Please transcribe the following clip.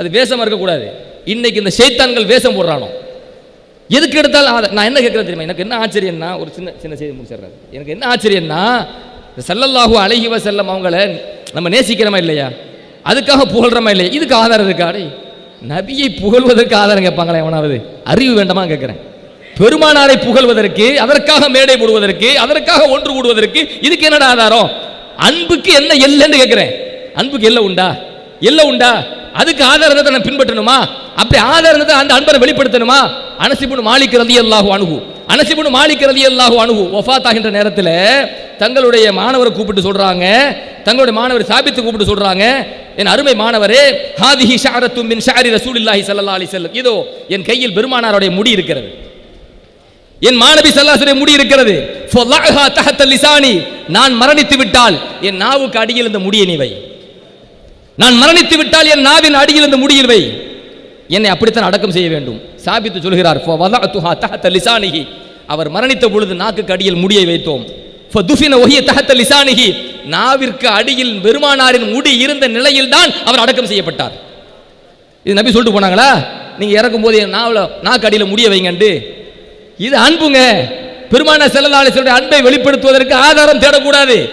அது வேஷமாக இருக்கக்கூடாது. இன்னைக்கு இந்த சைத்தான்கள் வேஷம் போடுறானோ? எதுக்கு எடுத்தாலும் ஆத- நான் என்ன கேட்குறேன் தெரியுமா? எனக்கு என்ன ஆச்சரியம்னா ஒரு சின்ன சின்ன செய்தி முடிச்சிடுறாரு எனக்கு என்ன ஆச்சரியம்னா இந்த ஸல்லல்லாஹு அழகிவ செல்லம் அவங்கள நம்ம நேசிக்கிறோமா இல்லையா? அதுக்காக புகழ்றோமா இல்லையா? இதுக்கு ஆதாரம் இருக்காடி நபியை புகழ்வதற்கு ஆதாரம் கேட்பாங்களே எவனாவது? அறிவு வேண்டாமா கேட்குறேன். பெருமானாரை புகழ்வதற்கு அதற்காக மேடை போடுவதற்கு அதற்காக ஒன்று கூடுவதற்கு இதுக்கு என்னடா ஆதாரம்? அன்புக்கு என்ன எல்லைன்னு கேட்குறேன். அன்புக்கு எல்லை உண்டா? எல்லை உண்டா? அதுக்கு ஆதாரத்தை நான் பின்பற்றணுமா? அப்படி ஆதாரத்தை அந்த அன்பரை வெளிப்படுத்தணுமா? அனசிபுன் மாலிக் ரதி அல்லாஹு அணுகு அனசிபுன் மாலிக் ரதி அல்லாஹு அணுகு ஒஃபாத் ஆகின்ற நேரத்தில் தங்களுடைய மாணவரை கூப்பிட்டு சொல்றாங்க. தங்களுடைய மாணவர் சாபித்து கூப்பிட்டு சொல்றாங்க. என் அருமை மாணவரே ஹாதிஹி ஷாரத்து மின் ஷாரி ரசூலில்லாஹி சல்லா அலி செல்லம் இதோ என் கையில் பெருமானாருடைய முடி இருக்கிறது. என் மாணவி சல்லாசுடைய முடி இருக்கிறது. தஹத்த லிசானி நான் மரணித்து விட்டால் என் நாவுக்கு அடியில் இந்த முடியை நீ வை. நான் மரணித்து விட்டால் என் நாவின் அடியில் இந்த முடியில் வை. என்னை அப்படித்தான் அடக்கம் செய்ய வேண்டும். சாபித்து சொல்கிறார் அவர் மரணித்த பொழுது நாக்குக்கு அடியில் முடியை வைத்தோம். நாவிற்கு அடியில் பெருமானாரின் முடி இருந்த நிலையில் தான் அவர் அடக்கம் செய்யப்பட்டார். இது நபி சொல்லிட்டு போனாங்களா? நீங்க இறக்கும் போது நாவல நாக்கு அடியில் முடிய வைங்கண்டு. இது அன்புங்க. பெருமான செல்லலாளர்களுடைய அன்பை வெளிப்படுத்துவதற்கு ஆதாரம் தேடக்கூடாது.